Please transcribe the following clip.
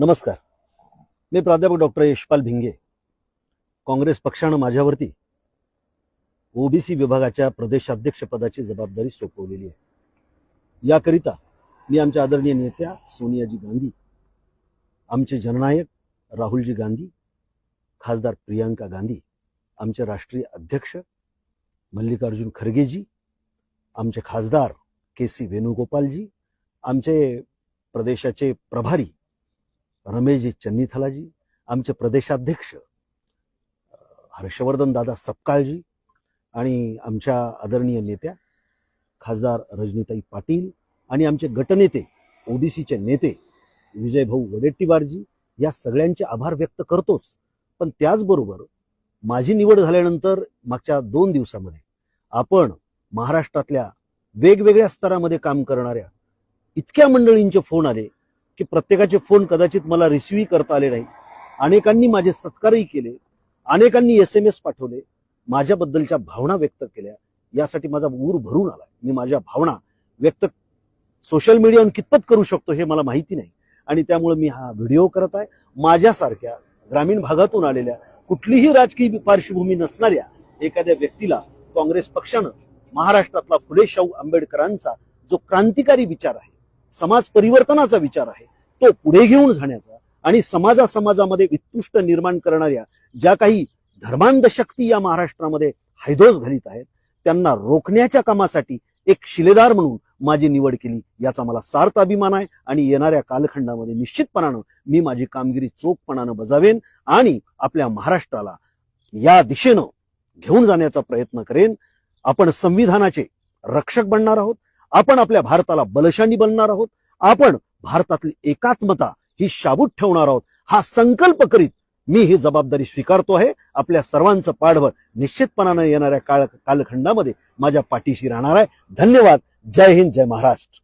नमस्कार. मी प्राध्यापक डॉक्टर यशपाल भिंगे. काँग्रेस पक्षानं माझ्यावरती ओबीसी विभागाच्या प्रदेशाध्यक्षपदाची जबाबदारी सोपवलेली आहे. याकरिता मी आमच्या आदरणीय नेत्या सोनियाजी गांधी आमचे जननायक राहुलजी गांधी खासदार प्रियांका गांधी आमचे राष्ट्रीय अध्यक्ष मल्लिकार्जुन खरगेजी आमचे खासदार के सी वेणुगोपालजी आमचे प्रदेशाचे प्रभारी रमेशजी चन्नीथलाजी आमचे प्रदेशाध्यक्ष हर्षवर्धन दादा सपकाळजी आणि आमच्या आदरणीय नेत्या खासदार रजनीताई पाटील आणि आमचे गटनेते ओबीसीचे नेते विजयभाऊ वडेट्टीवारजी या सगळ्यांचे आभार व्यक्त करतोच. पण त्याचबरोबर माझी निवड झाल्यानंतर मागच्या दोन दिवसामध्ये आपण महाराष्ट्रातल्या वेगवेगळ्या स्तरामध्ये काम करणाऱ्या इतक्या मंडळींचे फोन आले की प्रत्येकाचे फोन कदाचित मला रिसिव्ह करता आले नाही. अनेकांनी माझे सत्कारही केले. अनेकांनी एस एम एस पाठवले. माझ्याबद्दलच्या भावना व्यक्त केल्या. यासाठी माझा ऊर भरून आला मी माझ्या भावना व्यक्त सोशल मीडियावर कितपत करू शकतो हे मला माहिती नाही. आणि त्यामुळे मी हा व्हिडिओ करत आहे. माझ्यासारख्या ग्रामीण भागातून आलेल्या कुठलीही राजकीय पार्श्वभूमी नसणाऱ्या एखाद्या व्यक्तीला काँग्रेस पक्षानं महाराष्ट्रातला फुले शाहू आंबेडकरांचा जो क्रांतिकारी विचार आहे समाज परिवर्तनाचा विचार आहे. तो पुढे घेऊन जाण्याचा आणि समाजा समाजामध्ये उत्कृष्ट निर्माण करणाऱ्या ज्या काही धर्मांध शक्ती या महाराष्ट्रामध्ये हैदोस घालीत आहेत त्यांना रोखण्याच्या कामासाठी एक शिलेदार म्हणून माझी निवड केली याचा मला सार्थ अभिमान आहे आणि येणाऱ्या कालखंडामध्ये निश्चितपणानं मी माझी कामगिरी चोखपणानं बजावेन आणि आपल्या महाराष्ट्राला या दिशेनं घेऊन जाण्याचा प्रयत्न करेन. आपण संविधानाचे रक्षक बनणार आहोत. आपण आपल्या भारताला बलशाली बनणार आहोत. आपण भारतातली एकात्मता ही शाबूत ठेवणार आहोत. हा संकल्प करीत मी ही जबाबदारी स्वीकारतो आहे. आपल्या सर्वांचं पाठबळ निश्चितपणानं येणाऱ्या काळ कालखंडामध्ये माझ्या पाठीशी राहणार आहे. धन्यवाद. जय हिंद जय महाराष्ट्र.